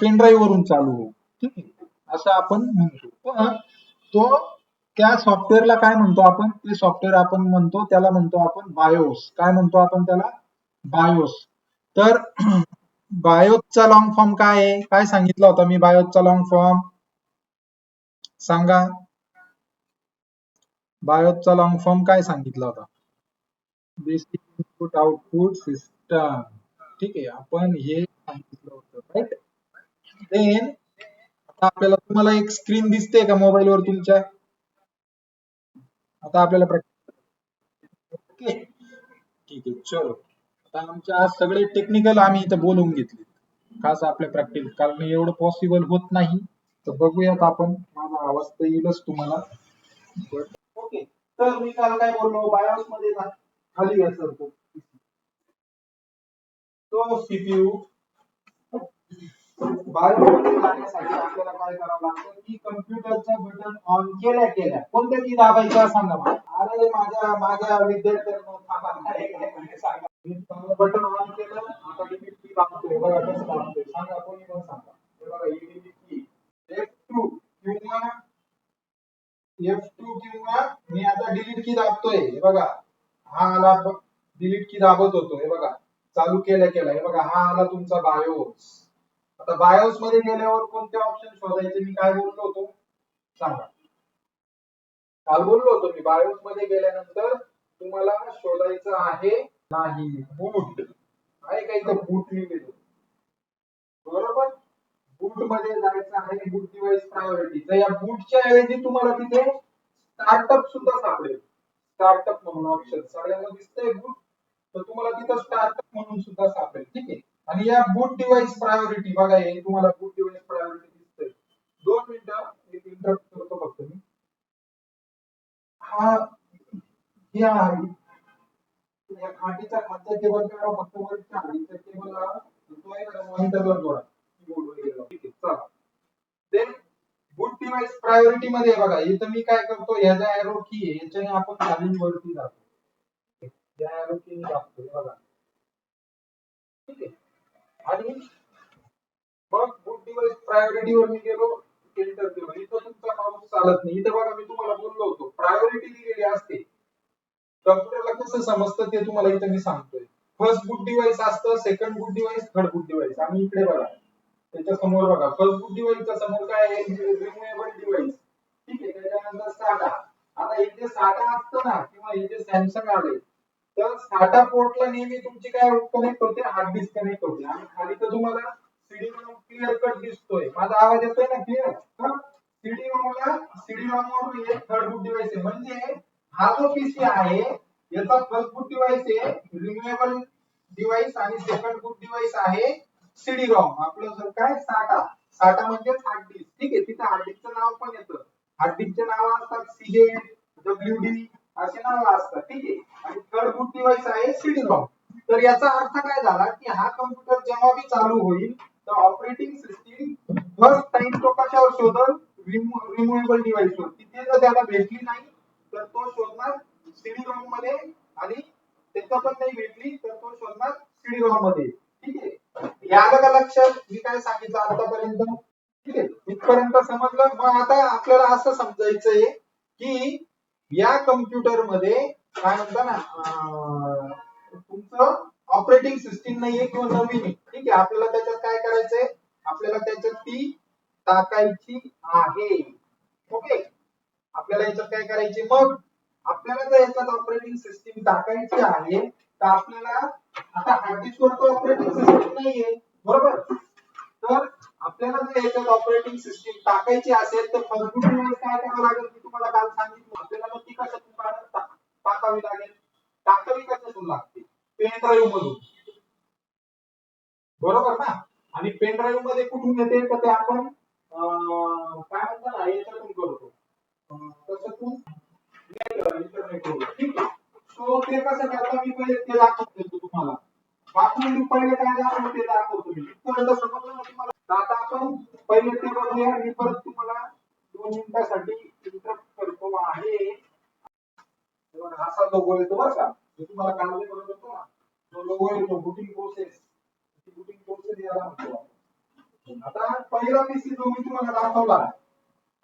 Pen drive वरून चालू होऊ. ठीक आहे? असं आपण म्हणतो. पण तो त्या सॉफ्टवेअरला काय म्हणतो आपण? ते सॉफ्टवेअर आपण म्हणतो त्याला म्हणतो आपण बायोस काय म्हणतो आपण त्याला? बायोस तर बायोसचा लॉंग फॉर्म काय आहे? काय सांगितलं होतं मी बायोसचा लॉंग फॉर्म सांगा. बायोसचा लॉंग फॉर्म काय सांगितलं होता? बेसिक इनपुट आउटपुट सिस्टम ठीक आहे आपण हे सांगितलं होतं राईट देन आता आपल्याला तुम्हाला एक स्क्रीन दिसते का मोबाईल वर तुमच्या? आता आपल्याला ओके ठीक आहे चलो. आता आमच्या सगळे टेक्निकल आम्ही इथं बोलवून घेतले. खास आपल्या प्रॅक्टिस कारण एवढं पॉसिबल होत नाही. तर बघूयात आपण. माझा आवाज तर येईलच तुम्हाला. ओके तर मी काल काय बोललो? बायोस मध्ये खाली घ्या सर तो तो सीपीयू मध्ये जाण्यासाठी आपल्याला काय करावं लागतं? की कम्प्युटरचं बटन ऑन केल्या केल्या. कोणत्या की दाबायचं सांगा मला. अरे माझ्या माझ्या विद्यार्थ्यांना बटन ऑन केलं आता डिलीट की दाबतोय बघा कसं दाबतोय सांगा कोणी पण सांगा? हे बघा ही डिलीट की F2 किंवा F2 किंवा मी आता डिलीट की दाबतोय. हे बघा हा आला डिलीट की दाबत होतो. हे बघा चालू केल्या केल्या. हे बघा हा आला तुमचा बायोस आता बायोस मध्ये गेल्यावर कोणते ऑप्शन शोधायचे? मी काय बोललो होतो? सांगा. काल बोललो होतो मी बायोस मध्ये गेल्यानंतर तुम्हाला शोधायचं आहे नाही. बूट आहे का इथं बूट लिहिलेलं. बरोबर? बूटमध्ये जायचं आहे बूट डिवाइस प्रायोरिटी तर या बूटच्या ऐवजी तुम्हाला तिथे स्टार्टअप सुद्धा सापडेल. स्टार्टअप म्हणून ऑप्शन सगळ्यांना दिसतंय बूट तर तुम्हाला तिथं स्टार्टअप म्हणून सुद्धा सापडेल. ठीक आहे? आणि या बूट डिव्हाइस प्रायोरिटी बघा हे तुम्हाला बूट डिव्हाइस प्रायोरिटी दिसतंय. दोन मिनिटं एक इंटरप्ट करतो फक्त मी. हा या या खाटीचा खालचा केबल काढा फक्त वरच्या खालीच्या केबलला तो आहे ना मॉनिटरला जोडा. कीबोर्ड वगैरे ठीक आहे चला. देन बूट डिव्हाइस प्रायोरिटी मध्ये बघा. इथं मी काय करतो ह्या ज्या एरो की आहे. याच्याने आपण खाली वरती जातो. या एरो की दाबतो हे बघा. ठीक आहे. आणि मग बूट डिवाइस प्रायोरिटी वर मी गेलो फिल्टर केलं. इथं तुमचा माणूस चालत नाही. इथं बघा मी तुम्हाला बोललो होतो प्रायोरिटी दिलेली असते. कम्प्युटरला कसं समजतं ते तुम्हाला इथं मी सांगतोय. फर्स्ट बूट डिवाइस असतं second boot device third boot device आणि इकडे बघा त्याच्यासमोर बघा. फर्स्ट बूट डिवाइसच्या समोर काय आहे? रिमुवेबल डिवाइस ठीक आहे त्याच्यानंतर साठा आता हे जे साठा असतं ना किंवा हे जे सॅमसंग आले तर साठा पोर्टला नेहमी तुमची काय कनेक्ट होते हार्ड डिस्क कनेक्ट होते आणि खाली तर तुम्हाला सीडी रोम क्लिअर कट दिसतोय. माझा आवाज येतोय ना क्लिअर सीडी रोमला सीडी रोम वर एक थर्ड बूट डिव्हाइस आहे. म्हणजे हा जो पीसी आहे याचा फर्स्ट बूट डिव्हाइस आहे रिन्युएबल डिव्हाइस आणि सेकंड बूट डिव्हाइस आहे सीडी रॉम आपलं जर काय? साठा. साठा म्हणजे हार्ड डिस्क ठीक आहे तिथे हार्ड डिस्कचं नाव पण येतं. हार्ड डिस्कचे नाव असतात सीजे डब्ल्यूडी असे नाव असतात ठीक आहे? आणि थर्ड बूट डिवाइस आहे सीडी रॉम तर याचा अर्थ काय झाला की हा कम्प्युटर जेव्हा बी चालू होईल तर ऑपरेटिंग सिस्टीम फर्स्ट टाइम तो कशावर शोधल? रिमुवेबल डिव्हाइस वर. तिथे जर त्याला भेटली नाही तर तो शोधणार सीडी रॉममध्ये आणि त्याच्या पण नाही भेटली तर तो शोधणार सीडी रॉममध्ये. ठीक आहे? या का लक्षात? मी काय सांगितलं आतापर्यंत? ठीक आहे? इथपर्यंत समजलं? मग आता आपल्याला असं समजायचंय की या कम्प्युटरमध्ये काय म्हणता ना अं, तुमचं ऑपरेटिंग सिस्टीम नाहीये किंवा नवीन आहे. ठीक आहे आपल्याला त्याच्यात काय करायचंय? आपल्याला त्याच्यात ती टाकायची आहे. ओके आपल्याला याच्यात काय करायचे? मग आपल्याला जर याच्यात ऑपरेटिंग सिस्टीम टाकायची आहे तर आपल्याला आता हार्ड डिस्क वर तर ऑपरेटिंग सिस्टीम नाहीये. बरोबर? तर आपल्याला जर याच्यात ऑपरेटिंग सिस्टीम टाकायची असेल तर फर्स्ट काय करावं लागेल मी तुम्हाला काल सांगितलं. आपल्याला मग ती कशातून तुम्हाला टाकावी लागेल? टाकावी कशातून लागते? पेन ड्राईव्ह मधून. बरोबर ना? आणि पेन ड्राईव्हमध्ये कुठून येते? तर ते आपण अं, काय म्हणतात ना याच्यातून करतो. अं, कशातून इंटरनेट ठीक आहे? सो ते कसं करता मी पहिले ते दाखवतो देतो तुम्हाला. बाकी मी पहिले काय झालं ते दाखवतो मी. इथपर्यंत समजलं ना तुम्हाला? आता आपण पहिले ते बघूया मी परत तुम्हाला दोन मिनिटासाठी इंटरप्ट करतो आहे. असा लोगो येतो बरं का जो तुम्हाला काल मी बोलत होतो ना तो लोगो येतो बुटिंग प्रोसेस बुटिंग प्रोसेस याला म्हणतो आता पहिला पीसी जो मी तुम्हाला दाखवला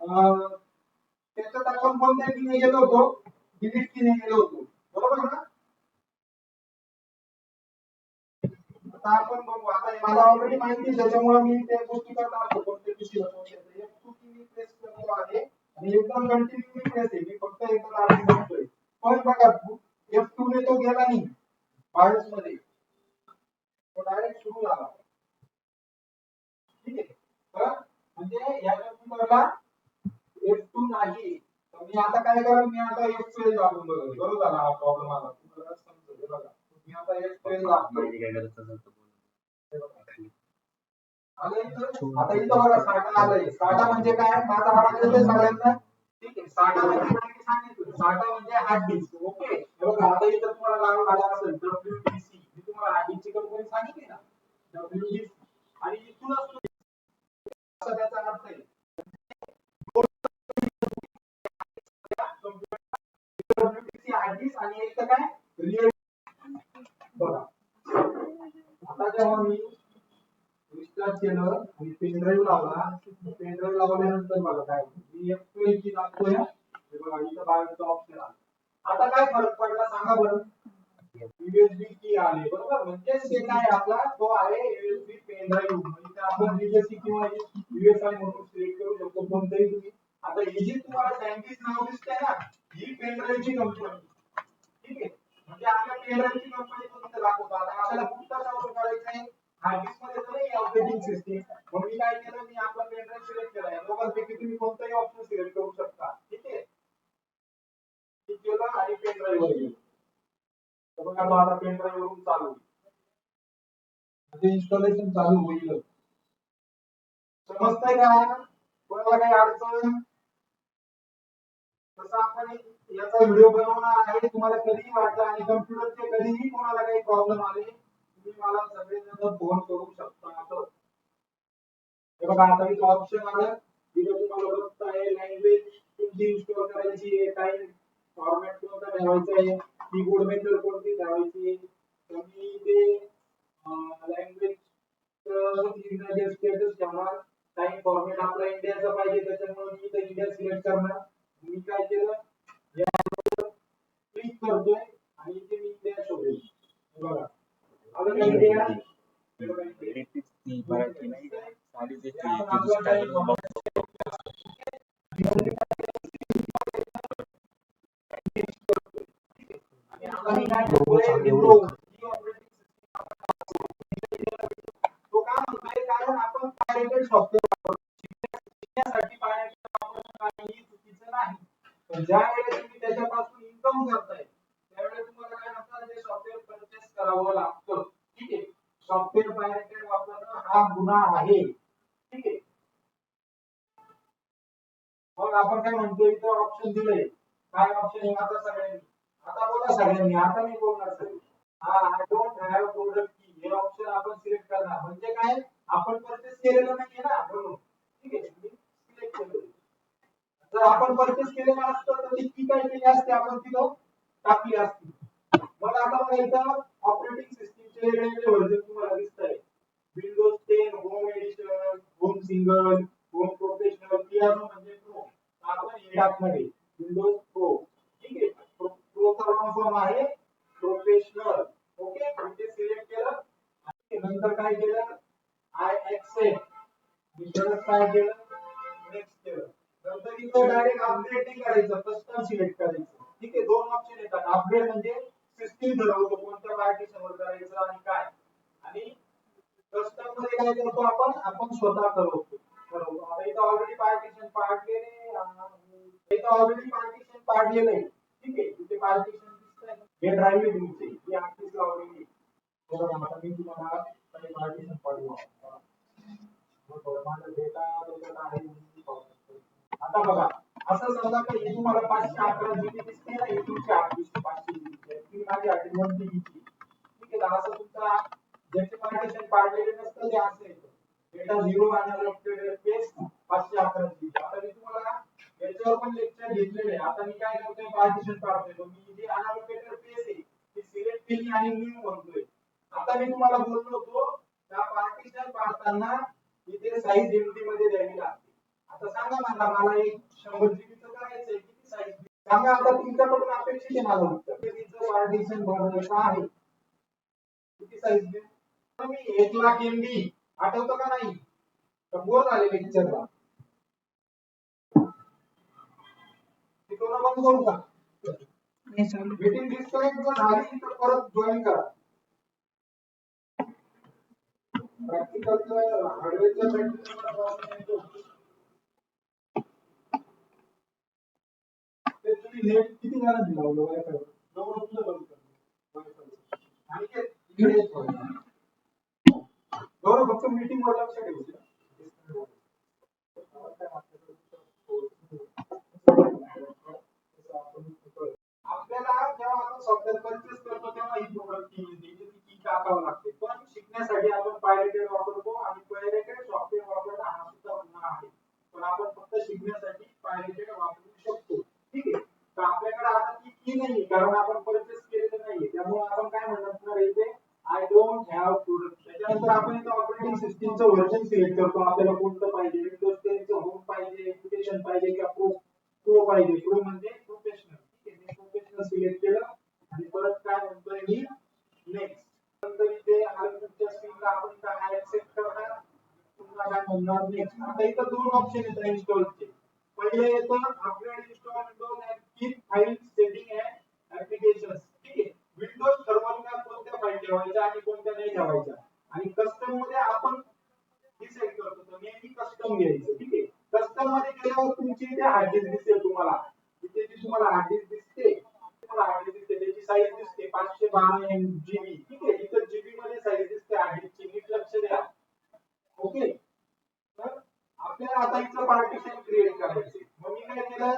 अं, त्याच्यात आपण कोणत्या किने गेलो होतो? डिलीट किने गेलो होतो. आता आपण बघू. आता मला ऑलरेडी माहिती त्याच्यामुळे मी त्या गोष्टी करणार होतो कोणते पीसी एक टू मी प्रेस करतो आहे आणि एकदम कंटिन्यू मी प्रेस आहे. मी फक्त एकदा आधी बघतोय पण बघा एफ टू ने तो गेला नाही. बायोस मध्ये तो डायरेक्ट सुरू झाला. ठीक आहे. तर म्हणजे या कम्प्युटरला एफ टू नाही. तर मी आता काय करेल मी आता एफ टू वापरून बघेल बरोबर झाला हा प्रॉब्लेम आला. तुम्हाला समजेल बघा. आता इथं? बघा साठा आलंय साठा म्हणजे काय माझा आवाज सगळ्यांना ठीक आहे साठा म्हणजे साठा म्हणजे हार्ड डिस्क ओके हे बघा आता इथं तुम्हाला नाव आलं असेल डब्ल्यूडीसी मी तुम्हाला हार्ड डिस्कची कंपनी सांगितली ना डब्ल्यूडीसी आणि इथूनच तुम्ही- असं त्याचा अर्थ आहे WDC हार्ड डिस्क आणि एक तर काय रिअल बघा आता जेव्हा मी रिस्टार्ट केलं आणि पेनड्राईव्ह लावला. पेनड्राईव्ह लावल्यानंतर बघा काय मी एक ट्वेल्व ची दाखवूया. हे बघा इथं बायोचा ऑप्शन आला. आता काय फरक पडला सांगा बरं. युएसबी की आले. बरोबर? म्हणजे ते काय आपला. तो आहे युएसबी पेनड्राईव्ह म्हणजे आपण युएसबी किंवा युएसआय म्हणून सिलेक्ट करू शकतो कोणतंही तुम्ही. आता ही जी तुम्हाला सँडविच नाव दिसतंय ना ही पेनड्राईव्हची कंपनी ठीक आहे? म्हणजे आपल्या पेनड्राईव्हची कंपनी तुम्ही दाखवतो. आता आपल्याला कुठला कशावर करायचं आहे हार्ड डिस्क मार्केटिंग सिस्टीम मग मी काय केलं? मी आपला पेनड्राईव्ह सिलेक्ट केला आहे दोघांपैकी तुम्ही कोणताही ऑप्शन सिलेक्ट करू शकता. ठीक आहे? मी केलं आणि पेनड्राईव्ह वर गेलो. तर बघा तो आता पेनड्राईव्ह वरून चालू होईल. म्हणजे इन्स्टॉलेशन चालू होईल. समजतंय का? कोणाला काही अडचण? तसं आपण याचा व्हिडिओ बनवणार आहे. तुम्हाला कधीही वाटलं आणि कम्प्युटरचे कधीही कोणाला काही प्रॉब्लेम आले तुम्ही मला सगळेजण फोन करू शकता असं. हे बघा आता इथं ऑप्शन आलं. इथं तुम्हाला बघताय लँग्वेज कोणती इन्स्टॉल करायची आहे काय फॉर्मॅट कोणता ठेवायचा आहे. कीबोर्ड मेथड कोणती ठेवायची आहे? तर मी इथे लँग्वेज इंग्रजी स्टेटस ठेवणार टाइम फॉर्मॅट आपला इंडियाचा पाहिजे त्याच्यामुळे मी तर इंडिया सिलेक्ट करणार. मी काय केलं? क्लिक करतोय आणि इथे मी इंडिया शोधेल. बघा. सॉफ्टवेअर वापरतो शिकण्यासाठी पायरेटेड वापरणं काहीही चुकीचं नाही. पण ज्या वेळेस तुम्ही त्याच्यापासून इन्कम करताय त्यावेळेस तुम्हाला काय म्हणतात ते सॉफ्टवेअर परचेस करावं लागतं ठीक आहे सॉफ्टवेअर पायरेटेड वापरणं हा गुन्हा आहे. ठीक आहे. मग आपण काय म्हणतो इथं ऑप्शन दिलंय. काय ऑप्शन आहे आता सगळ्यांनी? आता बोला सगळ्यांनी. आता मी बोलणार सगळे. हा आय डोंट हॅव प्रोडक्ट की हे ऑप्शन आपण सिलेक्ट करणार. म्हणजे काय? आपण परचेस केलेलं नाहीये ना म्हणून. ठीक आहे. मी सिलेक्ट केलं जर आपण परचेस केलेलं असतं तर ती काय केली असते? आपण तिथं टाकली असती. मग आता बघा इथं ऑपरेटिंग सिस्टीमचे वेगवेगळे व्हर्जन तुम्हाला दिसत आहे Windows ten home edition home single home professional piano म्हणजे प्रो आपण एडापमध्ये विंडोज प्रो हो. ठीक आहे? प्रो लॉंग फॉर्म आहे. प्रोफेशनल ओके म्हणजे सिलेक्ट केलं. आणि नंतर काय केलं? आय एक्सेप्ट दुसरं काय केलं? नेक्स्ट केलं. नंतर इथं डायरेक्ट अपग्रेड नाही करायचं. कस्टम सिलेक्ट करायचं. ठीक आहे? दोन ऑप्शन येतात. अपग्रेड म्हणजे सिस्टीम ठरवतो. कोणत्या पार्टीशनवर करायचं आणि काय. कस्टममध्ये काय करतो आपण? आपण स्वतः करतो आता इथं ऑलरेडी पार्टीशन पाडलेले इथं ऑलरेडी पार्टीशन पाडलेलं आहे ठीक आहे. इथे पार्टीशन दिसतंय. हे ड्राईव्ह तुमचे. ही लावलेली बरोबर आता मी तुम्हाला काही पार्टीशन पाडू माझा डेटा त्याच्यात आहे. आता बघा. असं समजा की हे तुम्हाला पाचशे अकरा जीबी दिसते ना हे तुमची आठ दिसते पाचशे जीबी ती माझी आठ वन जीबीची ठीक आहे ना असं तुमचा ज्याचे पार्टीशन पाडलेले नसतं ते असं येतं डेटा झिरो आणि अलोकेटेड स्पेस पाचशे अकरा आता मी तुम्हाला याच्यावर पण लेक्चर घेतलेले आता मी काय करतोय पार्टिशन काढतोय. मी जे अनअलोकेटेड स्पेस आहे ती सिलेक्ट केली आणि न्यू म्हणतोय. आता मी तुम्हाला बोललो होतो त्या पार्टिशन पाडताना इथे साईज एमटी मध्ये द्यावी लागते. आता सांगा मला मला एक शंभर जीबीचं करायचंय किती साईज सांगा आता तुमच्याकडून अपेक्षित आहे मला. उत्तर पार्टिशन भरायचं आहे किती साईज देऊ मी एक लाख एमबी आठवतं का नाही? बोर झाले लेक्चरला बंद करू का? मीटिंग डिस्कनेक्ट जर झाली तर परत जॉईन करा. प्रॅक्टिकलचं हार्डवेअरच्या प्रॅक्टिकल ते तुम्ही नेट किती जणांनी लावलं? वायफाय जवळ तुझं बंद कर. आणि येत राहू. गौरव फक्त मीटिंग वर लक्ष ठेवू आपल्याला जेव्हा आपण सॉफ्टवेअर परचेस करतो तेव्हा ही प्रोडक्ट की की टाकावं लागते. पण शिकण्यासाठी आपण पायरेटेड वापरतो आणि पायरेटेड सॉफ्टवेअर वापरणं हा सुद्धा गुन्हा आहे. पण आपण फक्त शिकण्यासाठी पायरेटेड वापरू शकतो. ठीक आहे? तर आपल्याकडे आता ती की नाही कारण आपण परचेस केलेलं नाहीये त्यामुळे आपण काय म्हणणार इथे आय डोंट हॅव प्रोडक्ट त्याच्यानंतर आपण इथे तुमचं सिस्टीमचं व्हर्जन सिलेक्ट करतो. आपल्याला कोणतं पाहिजे? विंडोज 10 होम पाहिजे एज्युकेशन पाहिजे किंवा प्रो प्रो पाहिजे. प्रो म्हणजे प्रोफेशनल ठीक आहे? प्रोफेशनल सिलेक्ट केलं आणि परत काय म्हणतोय मी? नेक्स्ट नंतर इथे आलमच्या स्क्रीनला आपण काय ऍक्सेप्ट करणार. पुन्हा काय म्हणणार? नेक्स्ट आता इथं दोन ऑप्शन आहेत इन्स्टॉलचे पहिले येतं upgrade install Windows and keep file setting and applications ठीक आहे? विंडोज ठरवून कोणत्या फाईल ठेवायच्या आणि कोणत्या नाही ठेवायच्या? आणि कस्टममध्ये आपण डिसाईड करतो तर नेहमी कस्टम घ्यायचं ठीक आहे कस्टममध्ये गेल्यावर तुमची इथे हार्ड डिस्क दिसते तुम्हाला इथे जी तुम्हाला हार्ड डिस्क दिसते तुम्हाला हार्ड डिस्क दिसते त्याची साईज दिसते पाचशे बारा एम जीबी ठीक आहे इथं जीबी मध्ये साईज दिसते हार्ड डिस्कची नीट लक्ष द्या ओके तर आपल्याला आता इथं पार्टिशन क्रिएट करायचे मग मी काय केलं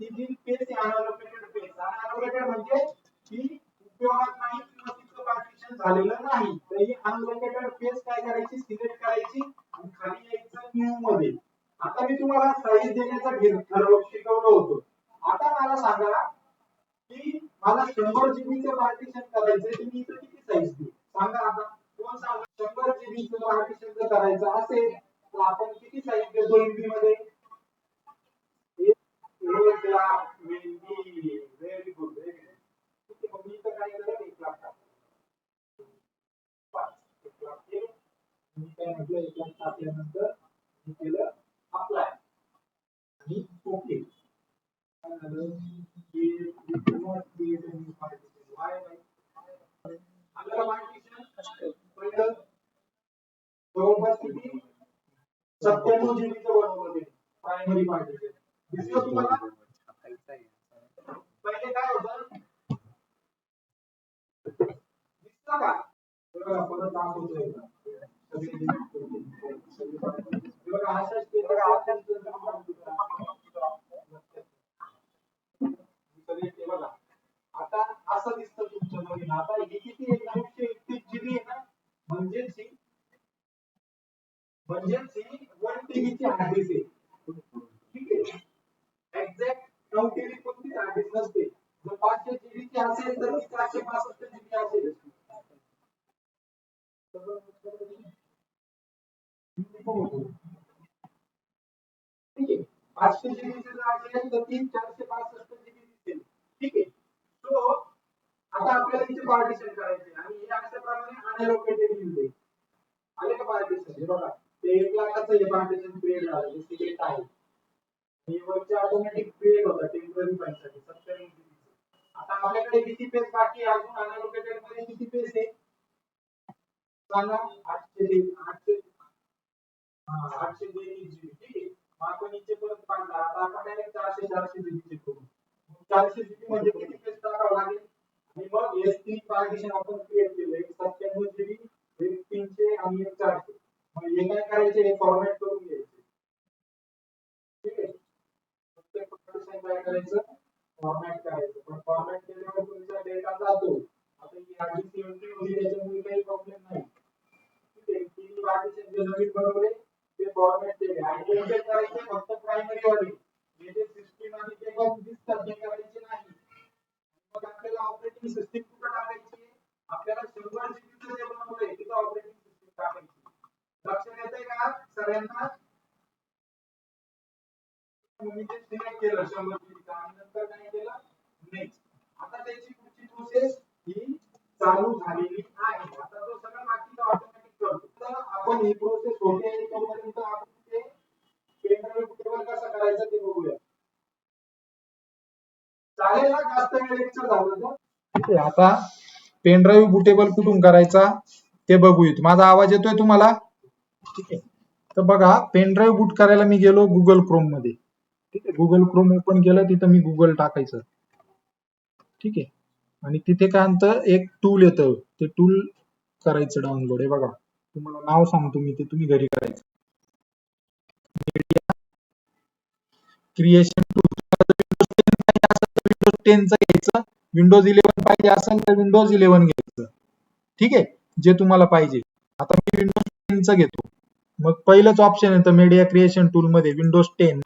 ती जी पेज आहे अनअलोकेटेड पेज अनअलोकेटेड म्हणजे ती उपयोगात नाही किंवा तिचं पार्टिशन झालेलं नाही तर ही अनअलोकेटेड पेज काय करायची सिलेक्ट करायची आणि खाली यायचं न्यू मध्ये आता मी तुम्हाला साईज देण्याचं घे- ठरव शिकवलं होतं आता मला सांगा की मला शंभर जीबीचं पार्टिशन करायचं तुम्ही इथं किती साईज देऊ सांगा आता. कोण सांगा? शंभर जीबीचं पार्टिशन जर करायचं असेल तर आपण किती साईज देतो एमबी मध्ये? एक लाख मेंदी व्हेरी गुड व्हेरी गुड मग मी इथं काय केलं एक लाख टाकलं पाच एक लाख केलं मी काय म्हटलं एक लाख टाकल्यानंतर मी केलं अप्लाय आणि ओके काय झालं? जवळपास किती सत्त्याण्णव जीबीचं बनवलं. प्रायमरी पार्टिशन दिसलं तुम्हाला? आहे पहिले काय होतं दिसलं का परत सगळी हे बघा अशा सगळे ते बघा आता असं दिसतं तुमचं नवीन आता हे किती आहे नऊशे एकतीस जीबी आहे ना म्हणजेच ही म्हणजेच ही वन टीबीची हार्ड डिस्क आहे ठीक आहे एक्झॅक्ट नऊ टीबी कोणतीच हार्ड डिस्क नसते जर पाचशे जीबीची चारशे पासष्ट जीबी असेल ठीक आहे पाचशे जीबीचे जर असेल तर ती चारशे पासष्ट जीबी दिसेल ठीक आहे सो आता आपल्याला इथे पार्टिशन करायचे आणि हे अशा प्रमाणे अनलोकेटेड येईल आले का पार्टिशन हे बघा ते एक लाखाचं हे पार्टिशन क्रिएट झालं हे सिक्रेट आहे हे वरचे ऑटोमॅटिक क्रिएट होतं टेंपररी फाईलसाठी सत्तर आता आपल्याकडे किती पेज बाकी आहे? अजून अनलोकेटेडमध्ये किती पेज आहे सांगा. आठशे ते आठशे आठशे तेवीस जीबी ठीक आहे. मग आपण इथे परत पाडला आता आपण डायरेक्ट चारशे चारशे जीबी चेक करू. चारशे जीबी म्हणजे किती पेज टाकावं लागेल? आणि मग एस तीन पार्टिशन आपण क्रिएट केलं एक सत्त्याण्णव जीबी म्हणजे एक तीनशे आणि एक चारशे. मग हे काय करायचे? हे फॉर्मॅट करून घ्यायचे. ठीक आहे. प्रत्येक partition काय करायचं? फॉर्मॅट करायचं पण फॉर्मॅट केल्यावर तुमचा डेटा जातो. आता ही आधी होती त्याच्यामुळे काही प्रॉब्लेम नाही. ठीक आहे जे नवीन बनवले ते फॉर्मॅट केले. आणि कोणते करायचे फक्त प्रायमरी जे सिस्टीम आणि ते बघ दिसतात ते करायचे नाही. मग आपल्याला ऑपरेटिंग सिस्टीम कुठं टाकायची? आपल्याला शंभर जीबीचं जे बनवलंय तिथं ऑपरेटिंग सिस्टीम टाकायची. लक्षात येतंय का? सगळ्यांना केलं शंभर आणि नंतर काय केलं? नेक्स्ट आता त्याची पुढची प्रोसेस ही चालू झालेली आहे. आता तो सगळं ऑटोमॅटिक करतो. तर आपण ही प्रोसेस होते तोपर्यंत आपण ते पेनड्राईव्ह टेबल कसं करायचं ते बघूया. चालेल ना? जास्त वेळ लेक्चर झालं तर? आता पेनड्राईव्ह बुटेबल कुठून करायचा ते बघूयात. माझा आवाज येतोय तुम्हाला? ठीक आहे. तर बघा पेनड्राईव्ह बूट करायला मी गेलो गुगल क्रोममध्ये. ठीक आहे. गुगल क्रोम ओपन केलं तिथं मी गुगल टाकायचं. ठीक आहे. आणि तिथे काय म्हणतं एक टूल येतं. ते टूल करायचं डाउनलोड आहे बघा. तुम्हाला नाव सांगतो मी ते तुम्ही घरी करायचं. मीडिया क्रिएशन टूल विंडोज टेनचं घ्यायचं. विंडोज इलेव्हन पाहिजे असेल तर विंडोज इलेव्हन घ्यायचं. ठीक आहे? जे तुम्हाला पाहिजे. आता मी विंडोज टेनचं घेतो. मग पहिलंच ऑप्शन येतं मीडिया क्रिएशन टूल मध्ये विंडोज टेन